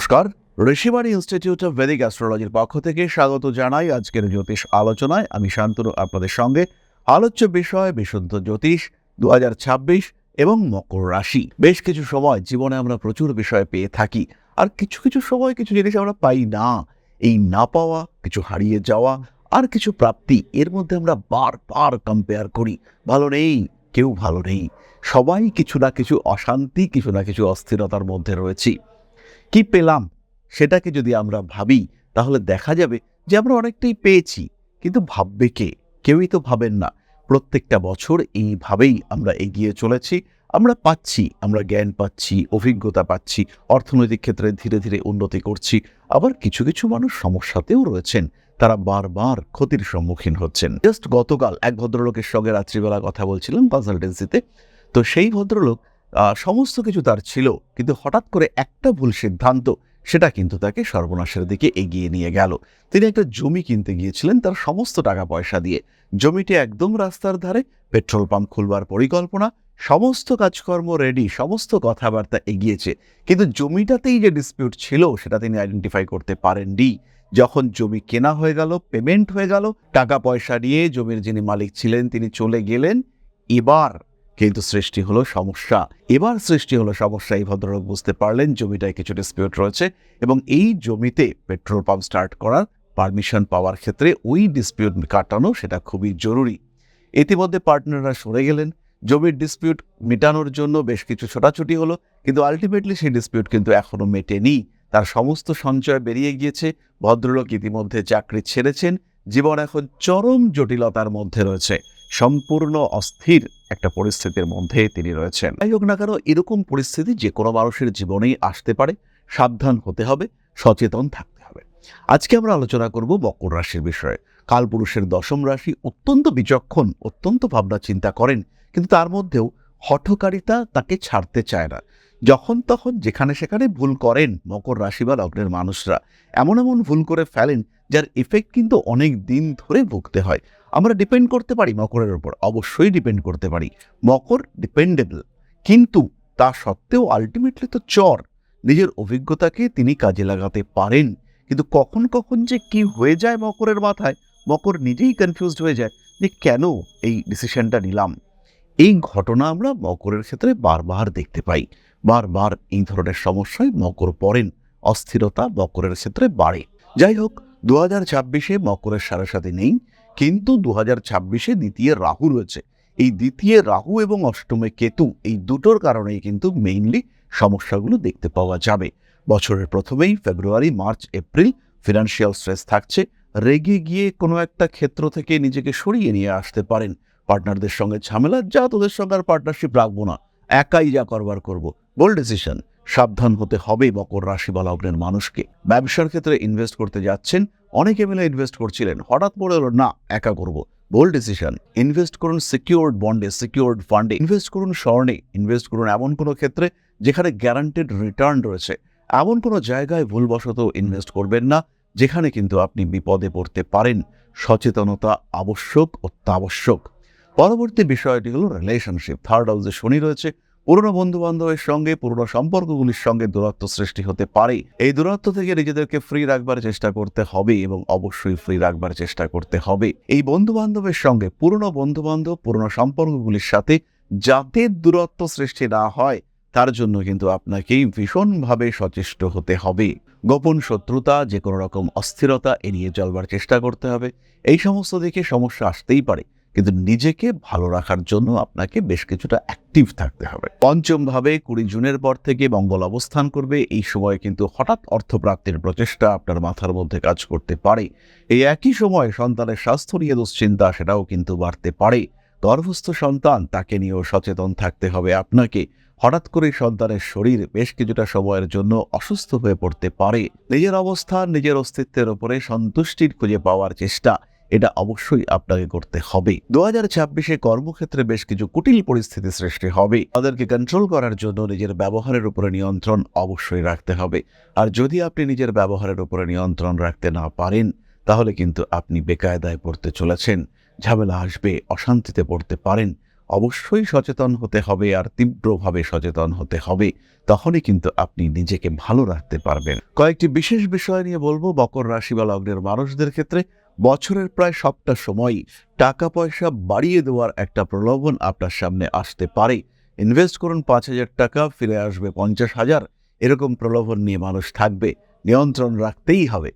নমস্কার। Rishibani institute of Vedic অ্যাস্ট্রোলজির পক্ষ থেকে স্বাগত জানাই আজকের জ্যোতিষ আলোচনায়। আমি শান্তনু, আপনাদের সঙ্গে আলোচ্য বিষয় বিশুদ্ধ জ্যোতিষ দুহাজার ছাব্বিশ এবং মকর রাশি। বেশ কিছু সময় জীবনে আমরা প্রচুর বিষয় পেয়ে থাকি, আর কিছু কিছু সময় কিছু জিনিস আমরা পাই না। এই না পাওয়া, কিছু হারিয়ে যাওয়া, আর কিছু প্রাপ্তি, এর মধ্যে আমরা বারবার কম্পেয়ার করি। ভালো নেই, কেউ ভালো নেই। সবাই কিছু না কিছু অশান্তি, কিছু না কিছু অস্থিরতার মধ্যে রয়েছি। কি পেলাম সেটাকে যদি আমরা ভাবি, তাহলে দেখা যাবে যে আমরা অনেকটাই পেয়েছি। কিন্তু ভাববে কে? কেউই তো ভাবেন না। প্রত্যেকটা বছর এইভাবেই আমরা এগিয়ে চলেছি। আমরা পাচ্ছি, আমরা জ্ঞান পাচ্ছি, অভিজ্ঞতা পাচ্ছি, অর্থনৈতিক ক্ষেত্রে ধীরে ধীরে উন্নতি করছি। আবার কিছু কিছু মানুষ সমস্যাতেও রয়েছেন। তারা বারবার ক্ষতির সম্মুখীন হচ্ছেন। জাস্ট গতকাল এক ভদ্রলোকের সঙ্গে রাত্রিবেলা কথা বলছিলাম কনসালটেন্সিতে তো সেই ভদ্রলোক সমস্ত কিছু তার ছিল, কিন্তু হঠাৎ করে একটা ভুল সিদ্ধান্ত, সেটা কিন্তু তাকে সর্বনাশের দিকে এগিয়ে নিয়ে গেল। তিনি একটা জমি কিনতে গিয়েছিলেন তার সমস্ত টাকা পয়সা দিয়ে। জমিটি একদম রাস্তার ধারে, পেট্রোল পাম্প খুলবার পরিকল্পনা, সমস্ত কাজকর্ম রেডি সমস্ত কথাবার্তা এগিয়েছে। কিন্তু জমিটাতেই যে ডিসপিউট ছিল, সেটা তিনি আইডেন্টিফাই করতে পারেননি। যখন জমি কেনা হয়ে গেল পেমেন্ট হয়ে গেল টাকা পয়সা নিয়ে জমির যিনি মালিক ছিলেন, তিনি চলে গেলেন। এবার কিন্তু সৃষ্টি হলো সমস্যা। এবার সৃষ্টি হলো সমস্যা, এই ভদ্রলোক বুঝতে পারলেন জমিটায় কিছু ডিসপিউট রয়েছে এবং এই জমিতে পেট্রোল পাম্প স্টার্ট করার পারমিশন পাওয়ার ক্ষেত্রে ওই ডিসপিউট কাটানো সেটা খুবই জরুরি। ইতিমধ্যে পার্টনাররা সরে গেলেন। জমির ডিসপিউট মেটানোর জন্য বেশ কিছু ছোটাছুটি হলো, কিন্তু আলটিমেটলি সেই ডিসপিউট কিন্তু এখনও মেটেনি। তার সমস্ত সঞ্চয় বেরিয়ে গিয়েছে। ভদ্রলোক ইতিমধ্যে চাকরি ছেড়েছেন। জীবন এখন চরম জটিলতার মধ্যে রয়েছে। সম্পূর্ণ অস্থির একটা পরিস্থিতির মধ্যে তিনি রয়েছেন। যাই হোক না কেন, এরকম পরিস্থিতি যে কোনো মানুষের জীবনেই আসতে পারে, সাবধান হতে হবে, সচেতন থাকতে হবে। আজকে আমরা আলোচনা করব মকর রাশির বিষয়ে। কালপুরুষের দশম রাশি অত্যন্ত বিচক্ষণ, অত্যন্ত ভাবনা চিন্তা করেন, কিন্তু তার মধ্যেও হঠকারিতা তাকে ছাড়তে চায় না। যখন তখন যেখানে সেখানে ভুল করেন মকর রাশি বা লগ্নের মানুষরা। এমন এমন ভুল করে ফেলেন, যার ইফেক্ট কিন্তু অনেক দিন ধরে ভুগতে হয়। আমরা ডিপেন্ড করতে পারি মকরের ওপর অবশ্যই ডিপেন্ড করতে পারি। মকর ডিপেন্ডেবল কিন্তু তা সত্ত্বেও আলটিমেটলি তো চর। নিজের অভিজ্ঞতাকে তিনি কাজে লাগাতে পারেন। কিন্তু কখন কখন যে কি হয়ে যায় মকরের মাথায়, মকর নিজেই কনফিউজড হয়ে যায় যে কেন এই ডিসিশনটা নিলাম। এই ঘটনা আমরা মকরের ক্ষেত্রে বারবার দেখতে পাই। বারবার এই ধরনের সমস্যায় মকর পড়েন, অস্থিরতা মকরের ক্ষেত্রে বাড়ে। যাই হোক দু হাজার ছাব্বিশে মকরের সাড়ে সাথে নেই কিন্তু দু হাজার ছাব্বিশে দ্বিতীয় রাহু রয়েছে। এই দ্বিতীয় রাহু এবং অষ্টমে কেতু এই দুটোর কারণেই কিন্তু মেইনলি সমস্যাগুলো দেখতে পাওয়া যাবে। বছরের প্রথমেই February, March, April financial stress থাকছে। রেগে গিয়ে কোনো একটা ক্ষেত্র থেকে নিজেকে সরিয়ে নিয়ে আসতে পারেন। পার্টনারদের সঙ্গে ঝামেলা, যা তোদের সঙ্গে আর পার্টনারশিপ রাখব না। একাই যা করবার করব। বোল্ড ডিসিশন সাবধান হতে হবে মকর রাশি বা লগ্নের মানুষকে। ব্যবসার ক্ষেত্রে ইনভেস্ট করতে যাচ্ছেন, অনেকে মিলে ইনভেস্ট করছিলেন, হঠাৎ হলো, না, একা করব। বোল্ড ডিসিশন ইনভেস্ট করুন সিকিউরড বন্ডে সিকিউরড ফান্ডে ইনভেস্ট করুন স্বর্ণে। ইনভেস্ট করুন এমন কোনো ক্ষেত্রে যেখানে গ্যারান্টেড রিটার্ন রয়েছে। এমন কোনো জায়গায় ভুলবশত ইনভেস্ট করবেন না, যেখানে কিন্তু আপনি বিপদে পড়তে পারেন। সচেতনতা আবশ্যক, অত্যাবশ্যক। পরবর্তী বিষয়টি হলো রিলেশনশিপ থার্ড হাউসে শনি রয়েছে পুরনো বন্ধু বান্ধবের সঙ্গে, পুরনো সম্পর্কগুলির সঙ্গে দূরত্ব সৃষ্টি হতে পারে। এই দূরত্ব থেকে নিজেদেরকে ফ্রি রাখবার চেষ্টা করতে হবে এবং অবশ্যই ফ্রি রাখবার চেষ্টা করতে হবে। এই বন্ধু বান্ধবের সঙ্গে, পুরনো বন্ধু বান্ধব পুরনো সম্পর্কগুলির সাথে যাতে দূরত্ব সৃষ্টি না হয়, তার জন্য কিন্তু আপনাকেই ভীষণভাবে সচেষ্ট হতে হবে। গোপন শত্রুতা যে কোনো রকম অস্থিরতা এড়িয়ে চলবার চেষ্টা করতে হবে। এই সমস্ত দিকে সমস্যা আসতেই পারে। কিন্তু নিজেকে ভালো রাখার জন্য আপনাকে বেশ কিছুটা অ্যাক্টিভ থাকতে হবে। পঞ্চম ভাবে কুড়ি জুনের পর থেকে মঙ্গল অবস্থান করবে। এই সময় কিন্তু হঠাৎ অর্থপ্রাপ্তির প্রচেষ্টা আপনার মাথার মধ্যে কাজ করতে পারে। এই একই সময় সন্তানের স্বাস্থ্য নিয়ে দুশ্চিন্তা, সেটাও কিন্তু বাড়তে পারে। গর্ভস্থ সন্তান, তাকে নিয়েও সচেতন থাকতে হবে আপনাকে। হঠাৎ করে সন্তানের শরীর বেশ কিছুটা সময়ের জন্য অসুস্থ হয়ে পড়তে পারে। নিজের অবস্থান, নিজের অস্তিত্বের ওপরে সন্তুষ্টির খুঁজে পাওয়ার চেষ্টা এটা অবশ্যই আপনাকে করতে হবে। দু হাজার ছাব্বিশে কর্মক্ষেত্রে বেশ কিছু কুটিল পরিস্থিতি সৃষ্টি হবে। তাদেরকে কন্ট্রোল করার জন্য নিজের ব্যবহারের উপরে নিয়ন্ত্রণ অবশ্যই রাখতে হবে। আর যদি আপনি নিজের ব্যবহারের উপরে নিয়ন্ত্রণ রাখতে না পারেন, তাহলে কিন্তু আপনি বেকায়দায় পড়তে চলেছেন। ঝামেলা আসবে, অশান্তিতে পড়তে পারেন। অবশ্যই সচেতন হতে হবে আর তীব্রভাবে সচেতন হতে হবে। তখনই কিন্তু আপনি নিজেকে ভালো রাখতে পারবেন। কয়েকটি বিশেষ বিষয় নিয়ে বলব। মকর রাশি বা লগ্নের মানুষদের ক্ষেত্রে বছরের প্রায় সবটা সময়ই টাকা পয়সা বাড়িয়ে দেওয়ার একটা প্রলোভন আপনার সামনে আসতে পারে। ইনভেস্ট করুন পাঁচ হাজার টাকা, ফিরে আসবে পঞ্চাশ হাজার। এরকম প্রলোভন নিয়ে মানুষ থাকবে, নিয়ন্ত্রণ রাখতেই হবে।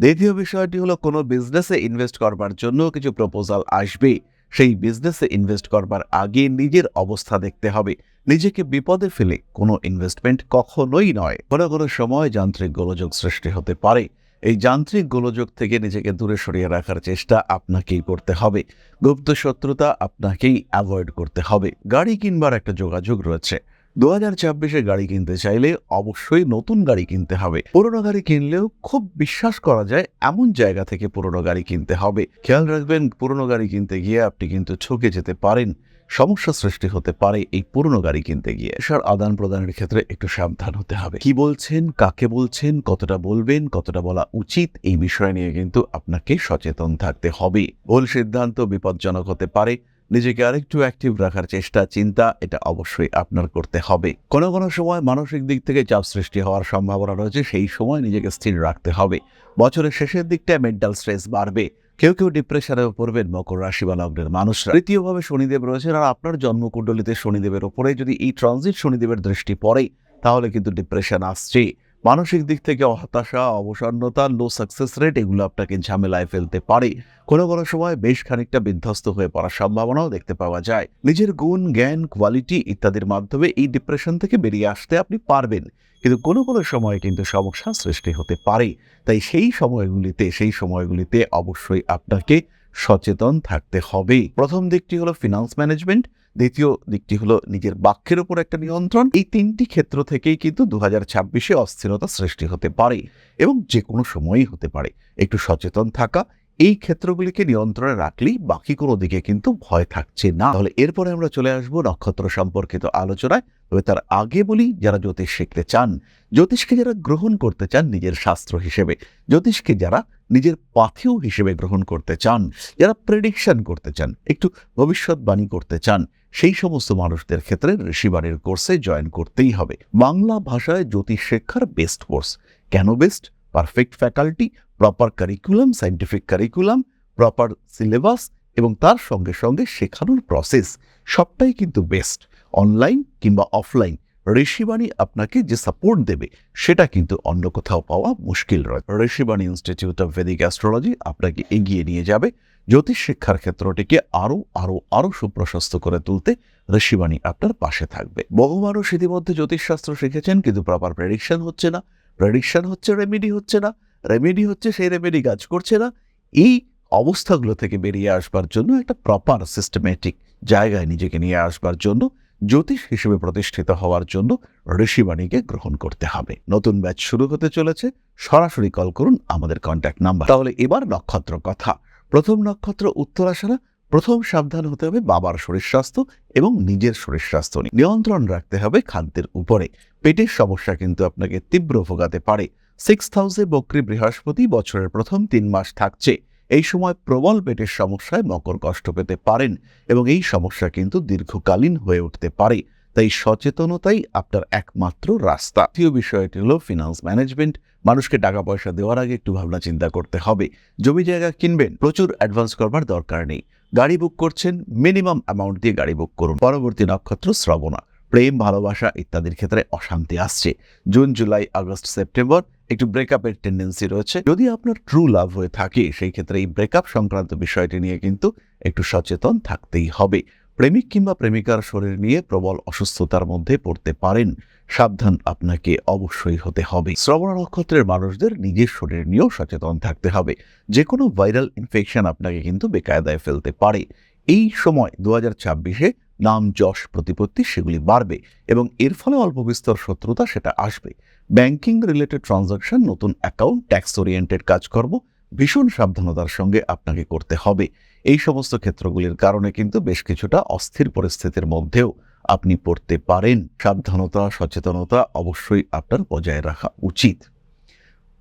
দ্বিতীয় বিষয়টি হলো, কোনো বিজনেসে ইনভেস্ট করবার জন্য কিছু প্রপোজাল আসবে। সেই বিজনেসে ইনভেস্ট করবার আগে নিজের অবস্থা দেখতে হবে। নিজেকে বিপদে ফেলে কোনো ইনভেস্টমেন্ট কখনোই নয়। কোনো কোনো সময় যান্ত্রিক গোলযোগ সৃষ্টি হতে পারে। এই যান্ত্রিক গোলযোগ থেকে নিজেকে দূরে সরিয়ে রাখার চেষ্টা আপনাকেই করতে হবে। গুপ্ত শত্রুতা আপনাকেই অ্যাভয়েড করতে হবে। গাড়ি কিনবার একটা যোগাযোগ রয়েছে। দু হাজার ছাব্বিশে গাড়ি কিনতে চাইলে অবশ্যই নতুন গাড়ি কিনতে হবে। পুরনো গাড়ি কিনলেও খুব বিশ্বাস করা যায় এমন জায়গা থেকে পুরনো গাড়ি কিনতে হবে। খেয়াল রাখবেন, পুরনো গাড়ি কিনতে গিয়ে আপনি কিন্তু ঠকে যেতে পারেন। সমস্যা সৃষ্টি হতে পারে এই পুরনো গাড়ি কিনতে গিয়ে। সার আদান প্রদানের ক্ষেত্রে একটু সাবধান হতে হবে। কি বলছেন? কাকে বলছেন? কতটা বলবেন? কতটা বলা উচিত? এই বিষয় নিয়ে কিন্তু আপনাকে সচেতন থাকতে হবে। ভুল সিদ্ধান্ত বিপজ্জনক হতে পারে। নিজেকে আরেকটু অ্যাক্টিভ রাখার চেষ্টা, চিন্তা, এটা অবশ্যই আপনার করতে হবে। কোনো কোনো সময় মানসিক দিক থেকে চাপ সৃষ্টি হওয়ার সম্ভাবনা রয়েছে, সেই সময় নিজেকে স্থির রাখতে হবে। বছরের শেষের দিকটায় মেন্টাল স্ট্রেস বাড়বে। কেউ কেউ ডিপ্রেশনে পড়বেন মকর রাশি বা লগ্নের মানুষরা তৃতীয়ভাবে শনিদেব রয়েছেন আর আপনার জন্মকুণ্ডলিতে শনিদেবের ওপরে যদি এই ট্রানজিট শনিদেবের দৃষ্টি পড়ে, তাহলে কিন্তু ডিপ্রেশন আসছে মানসিক দিক থেকে হতাশা, অবসন্নতা লো সাকসেস রেট এগুলো আপনাকে ঝামেলায় ফেলতে পারে। কোনো কোনো সময় বেশ খানিকটা বিধ্বস্ত হয়ে পড়ার সম্ভাবনাও দেখতে পাওয়া যায়। নিজের গুণ, জ্ঞান কোয়ালিটি ইত্যাদির মাধ্যমে এই ডিপ্রেশন থেকে বেরিয়ে আসতে আপনি পারবেন। কিন্তু কোনো কোনো সময় কিন্তু সমস্যা সৃষ্টি হতে পারে। তাই সেই সময়গুলিতে সেই সময়গুলিতে অবশ্যই আপনাকে সচেতন থাকতে হবে। প্রথম দিকটি হলো ফিনান্স ম্যানেজমেন্ট দ্বিতীয় দিকটি হলো নিজের বাক্যের উপর একটা নিয়ন্ত্রণ। এই তিনটি ক্ষেত্র থেকেই কিন্তু দু হাজার ছাব্বিশে অস্থিরতা সৃষ্টি হতে পারে এবং যে কোনো সময়ই হতে পারে। একটু সচেতন থাকা এই ক্ষেত্রগুলিকে নিয়ন্ত্রণে রাখলেই বাকি কোনো দিকে কিন্তু ভয় থাকছে না। তাহলে এরপরে আমরা চলে আসব নক্ষত্র সম্পর্কিত আলোচনায়। তবে তার আগে বলি, যারা জ্যোতিষ শিখতে চান, জ্যোতিষকে যারা গ্রহণ করতে চান নিজের শাস্ত্র হিসেবে, জ্যোতিষকে যারা নিজের পাথেও হিসেবে গ্রহণ করতে চান, যারা প্রেডিকশন করতে চান, একটু ভবিষ্যৎবাণী করতে চান, সেই সমস্ত মানুষদের ক্ষেত্রে ঋষিবাণীর কোর্সে জয়েন করতেই হবে। বাংলা ভাষায় জ্যোতিষ শিক্ষার বেস্ট কোর্স কেন best perfect faculty proper curriculum scientific curriculum proper syllabus এবং তার সঙ্গে সঙ্গে শেখানোর প্রসেস সবটাই কিন্তু বেস্ট অনলাইন কিংবা অফলাইন ঋষিবাণী আপনাকে যে সাপোর্ট দেবে সেটা কিন্তু অন্য কোথাও পাওয়া মুশকিল রয়। Rishibani institute of Vedic astrology আপনাকে এগিয়ে নিয়ে যাবে। জ্যোতিষ শিক্ষার ক্ষেত্রটিকে আরও আরও আরও সুপ্রশস্ত করে তুলতে ঋষিবাণী আপনার পাশে থাকবে। বহু মানুষ ইতিমধ্যে জ্যোতিষশাস্ত্র শিখেছেন কিন্তু প্রপার প্রেডিকশন হচ্ছে না। প্রেডিকশন হচ্ছে রেমিডি হচ্ছে না। রেমেডি হচ্ছে, সেই রেমেডি কাজ করছে না। এই অবস্থাগুলো থেকে বেরিয়ে আসবার জন্য একটা প্রপার সিস্টেমেটিক জায়গায় নিজেকে নিয়ে আসবার জন্য, জ্যোতিষ হিসেবে প্রতিষ্ঠিত হওয়ার জন্য ঋষিবাণীকে গ্রহণ করতে হবে। নতুন ব্যাচ শুরু হতে চলেছে, সরাসরি কল করুন আমাদের কন্ট্যাক্ট নাম্বার তাহলে এবার নক্ষত্র কথা। প্রথম নক্ষত্র উত্তর উত্তরাশারা প্রথম সাবধান হতে হবে বাবার শরীর স্বাস্থ্য এবং নিজের শরীর স্বাস্থ্য নিয়ে। নিয়ন্ত্রণ রাখতে হবে খাদ্যের উপরে। পেটের সমস্যা কিন্তু আপনাকে তীব্র ভোগাতে পারে। সিক্স হাউসে বক্রী বৃহস্পতি বছরের প্রথম তিন মাস থাকছে। এই সময় প্রবল পেটের সমস্যায় মকর কষ্ট পেতে পারেন এবং এই সমস্যা কিন্তু দীর্ঘকালীন হয়ে উঠতে পারে। তাই সচেতনতাই আপনার একমাত্র রাস্তা। তৃতীয় বিষয়টি হলো ফিনান্স ম্যানেজমেন্ট মানুষকে টাকা পয়সা দেওয়ার আগে একটু ভাবনা চিন্তা করতে হবে। জমি জায়গা কিনবেন, প্রচুর অ্যাডভান্স করবার দরকার নেই। গাড়ি বুক করছেন মিনিমাম অ্যামাউন্ট দিয়ে গাড়ি বুক করুন। পরবর্তী নক্ষত্র শ্রবণা। প্রেম, ভালোবাসা ইত্যাদির ক্ষেত্রে অশান্তি আসছে। জুন, জুলাই, আগস্ট, সেপ্টেম্বর একটু ব্রেকআপের টেন্ডেন্সি রয়েছে। যদি আপনার ট্রু লাভ হয়ে থাকে, সেই ক্ষেত্রে এই ব্রেকআপ সংক্রান্ত বিষয়টি নিয়ে কিন্তু একটু সচেতন থাকতেই হবে। প্রেমিক কিংবা প্রেমিকার শরীর নিয়ে প্রবল অসুস্থতার মধ্যে পড়তে পারেন। সাবধান আপনাকে অবশ্যই হতে হবে। শ্রবণ নক্ষত্রের মানুষদের নিজের শরীর নিয়েও সচেতন থাকতে হবে। যে কোনো ভাইরাল ইনফেকশন আপনাকে কিন্তু বেকায়দায় ফেলতে পারে। এই সময় দু হাজার ছাব্বিশে নাম, যশ, প্রতিপত্তি সেগুলি বাড়বে এবং এর ফলে অল্প বিস্তর শত্রুতা সেটা আসবে। ব্যাংকিং রিলেটেড ট্রানজাকশন, নতুন অ্যাকাউন্ট ট্যাক্স ওরিয়েন্টেড কাজকর্ম ভীষণ সাবধানতার সঙ্গে আপনাকে করতে হবে। এই সমস্ত ক্ষেত্রগুলির কারণে কিন্তু বেশ কিছুটা অস্থির পরিস্থিতির মধ্যেও আপনি পড়তে পারেন। সাবধানতা, সচেতনতা অবশ্যই আপনার বজায় রাখা উচিত।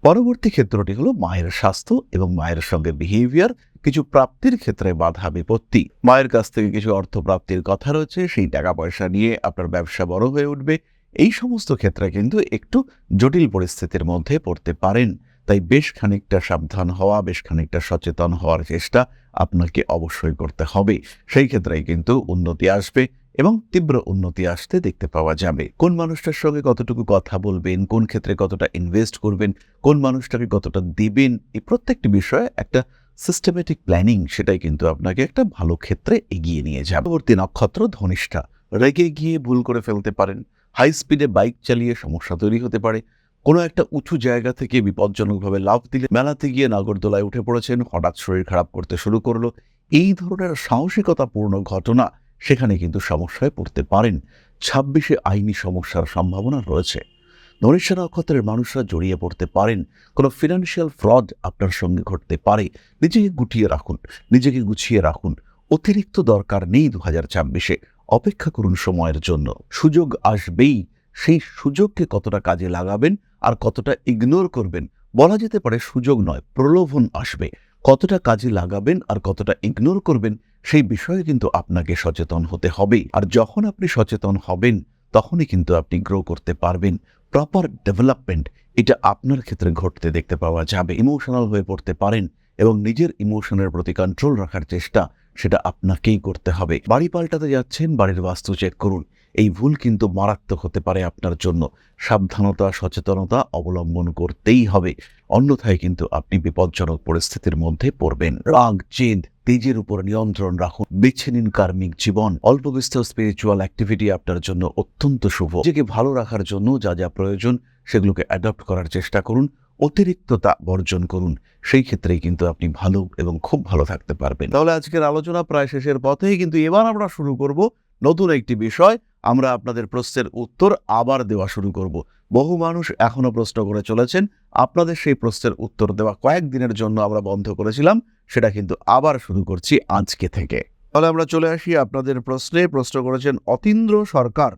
পরবর্তী ক্ষেত্রটি হলো মায়ের স্বাস্থ্য এবং মায়ের সঙ্গে বিহেভিয়ার কিছু প্রাপ্তির ক্ষেত্রে বাধা বিপত্তি। মায়ের কাছ থেকে কিছু অর্থ প্রাপ্তির কথা রয়েছে, সেই টাকা পয়সা নিয়ে আপনার ব্যবসা বড় হয়ে উঠবে। এই সমস্ত ক্ষেত্রে কিন্তু একটু জটিল পরিস্থিতির মধ্যে পড়তে পারেন। তাই বেশ খানিকটা সাবধান হওয়া, বেশ খানিকটা সচেতন হওয়ার চেষ্টা আপনাকে অবশ্যই করতে হবে। সেই ক্ষেত্রেই কিন্তু উন্নতি আসবে এবং তীব্র উন্নতি আসতে দেখতে পাওয়া যাবে। কোন মানুষটার সঙ্গে কতটুকু কথা বলবেন, কোন ক্ষেত্রে কতটা ইনভেস্ট করবেন, কোন মানুষটাকে কতটা দিবেন, এই প্রত্যেকটি বিষয়ে একটা সিস্টেমেটিক প্ল্যানিং সেটাই কিন্তু আপনাকে একটা ভালো ক্ষেত্রে এগিয়ে নিয়ে যাবে। পরবর্তী নক্ষত্র ধনিষ্ঠা। রেগে গিয়ে ভুল করে ফেলতে পারেন। হাই স্পিডে বাইক চালিয়ে সমস্যা তৈরি হতে পারে। কোনো একটা উঁচু জায়গা থেকে বিপজ্জনকভাবে লাফ দিলে মেলাতে গিয়ে নাগরদোলায় উঠে পড়েছেন, হঠাৎ শরীর খারাপ করতে শুরু করল। এই ধরনের সাহসিকতাপূর্ণ ঘটনা সেখানে কিন্তু সমস্যায় পড়তে পারেন। ছাব্বিশে আইনি সমস্যার সম্ভাবনা রয়েছে। ধনিষ্ঠা নক্ষত্রের মানুষরা জড়িয়ে পড়তে পারেন। কোনো ফিনান্সিয়াল ফ্রড আপনার সঙ্গে ঘটতে পারে। নিজেকে গুটিয়ে রাখুন, নিজেকে গুছিয়ে রাখুন। অতিরিক্ত দরকার নেই দু হাজার ছাব্বিশে। অপেক্ষা করুন সময়ের জন্য। সুযোগ আসবেই। সেই সুযোগকে কতটা কাজে লাগাবেন আর কতটা ইগনোর করবেন, বলা যেতে পারে সুযোগ নয়, প্রলোভন আসবে। কতটা কাজে লাগাবেন আর কতটা ইগনোর করবেন, সেই বিষয়ে কিন্তু আপনাকে সচেতন হতে হবে। আর যখন আপনি সচেতন হবেন, তখনই কিন্তু আপনি গ্রো করতে পারবেন। প্রপার ডেভেলপমেন্ট এটা আপনার ক্ষেত্রে ঘটতে দেখতে পাওয়া যাবে। ইমোশনাল হয়ে পড়তে পারেন এবং নিজের ইমোশনের প্রতি কন্ট্রোল রাখার চেষ্টা, সেটা আপনাকেই করতে হবে। বাড়ি পাল্টাতে যাচ্ছেন, বাড়ির বাস্তু চেক করুন। এই ভুল কিন্তু মারাত্মক হতে পারে আপনার জন্য। সাবধানতা, সচেতনতা অবলম্বন করতেই হবে। অন্যথায় কিন্তু আপনি বিপজ্জনক পরিস্থিতির মধ্যে পড়বেন। রাগ, জেদ, তেজের উপর নিয়ন্ত্রণ রাখুন। বেছে নিন কার্মিক জীবন। অল্প বিস্তর স্পিরিচুয়াল অ্যাক্টিভিটি আপনার জন্য অত্যন্ত শুভ। নিজেকে ভালো রাখার জন্য যা যা প্রয়োজন, সেগুলোকে অ্যাডপ্ট করার চেষ্টা করুন। অতিরিক্ততা বর্জন করুন। সেই ক্ষেত্রেই কিন্তু আপনি ভালো এবং খুব ভালো থাকতে পারবেন। তাহলে আজকের আলোচনা প্রায় শেষের পথেই, কিন্তু এবার আমরা শুরু করব নতুন একটি বিষয় আমরা আপনাদের প্রশ্নের উত্তর আবার দেওয়া শুরু করব। বহু মানুষ এখনও প্রশ্ন করে চলেছেন, আপনাদের সেই প্রশ্নের উত্তর দেওয়া কয়েকদিনের জন্য আমরা বন্ধ করেছিলাম, সেটা কিন্তু আবার শুরু করছি আজকে থেকে। তাহলে আমরা চলে আসি আপনাদের প্রশ্নে। প্রশ্ন করেছেন, অতীন্দ্র সরকার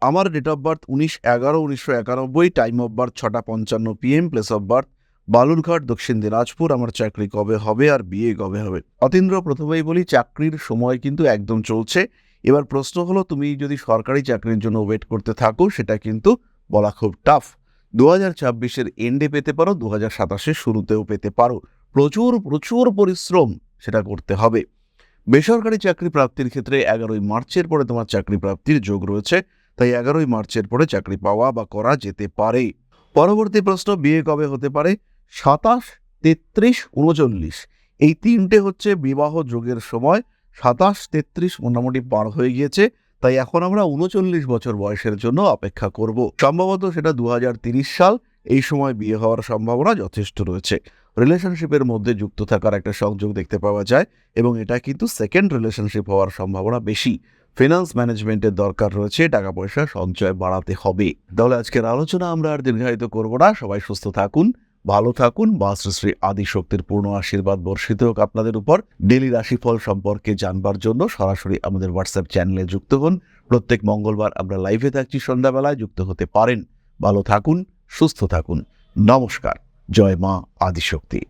আমার ডেট অফ বার্থ উনিশ এগারো, উনিশশো একানব্বই টাইম অফ বার্থ ছটা পঞ্চান্ন PM place of birth Balurghat, Dakshin Dinajpur, আমার চাকরি কবে হবে আর বিয়ে কবে হবে? অতীন্দ্র প্রথমেই বলি, চাকরির সময় কিন্তু একদম চলছে। এবার প্রশ্ন হলো, তুমি যদি সরকারি চাকরির জন্য ওয়েট করতে থাকো, সেটা কিন্তু বলা খুব টাফ দু হাজার ছাব্বিশের এন্ডে পেতে পারো দু হাজার সাতাশের শুরুতেও পেতে পারো। প্রচুর প্রচুর পরিশ্রম সেটা করতে হবে। বেসরকারি চাকরি প্রাপ্তির ক্ষেত্রে এগারোই মার্চের পরে তোমার চাকরি প্রাপ্তির যোগ রয়েছে, তাই এগারোই মার্চের পরে চাকরি পাওয়া বা করা যেতে পারে। পরবর্তী প্রশ্ন বিয়ে কবে হতে পারে? সাতাশ, তেত্রিশ, উনচল্লিশ। এই তিনটে হচ্ছে বিবাহ যোগের সময়। সাতাশ তেত্রিশ মোটামুটি পার হয়ে গিয়েছে, তাই এখন আমরা উনচল্লিশ বছর বয়সের জন্য অপেক্ষা করব। সম্ভবত সেটা দু সাল, এই সময় বিয়ে হওয়ার সম্ভাবনা যথেষ্ট রয়েছে। রিলেশনশিপের মধ্যে যুক্ত থাকার একটা সংযোগ দেখতে পাওয়া যায়, এবং এটা কিন্তু সেকেন্ড রিলেশনশিপ হওয়ার সম্ভাবনা বেশি। ফিনান্স ম্যানেজমেন্টের দরকার রয়েছে টাকা পয়সা সঞ্চয় বাড়াতে হবে। তাহলে আজকের আলোচনা আমরা আর দীর্ঘায়িত করব না, সবাই সুস্থ থাকুন। ভালো থাকুন। শ্রী শ্রী আদিশক্তির পূর্ণ আশীর্বাদ বর্ষিত হোক আপনাদের উপর। ডেলি রাশিফল সম্পর্কে জানবার জন্য সরাসরি আমাদের হোয়াটসঅ্যাপ চ্যানেলে যুক্ত হন। প্রত্যেক মঙ্গলবার আমরা লাইভে থাকছি সন্ধ্যাবেলায়, যুক্ত হতে পারেন। ভালো থাকুন, সুস্থ থাকুন। নমস্কার। জয় মা আদিশক্তি।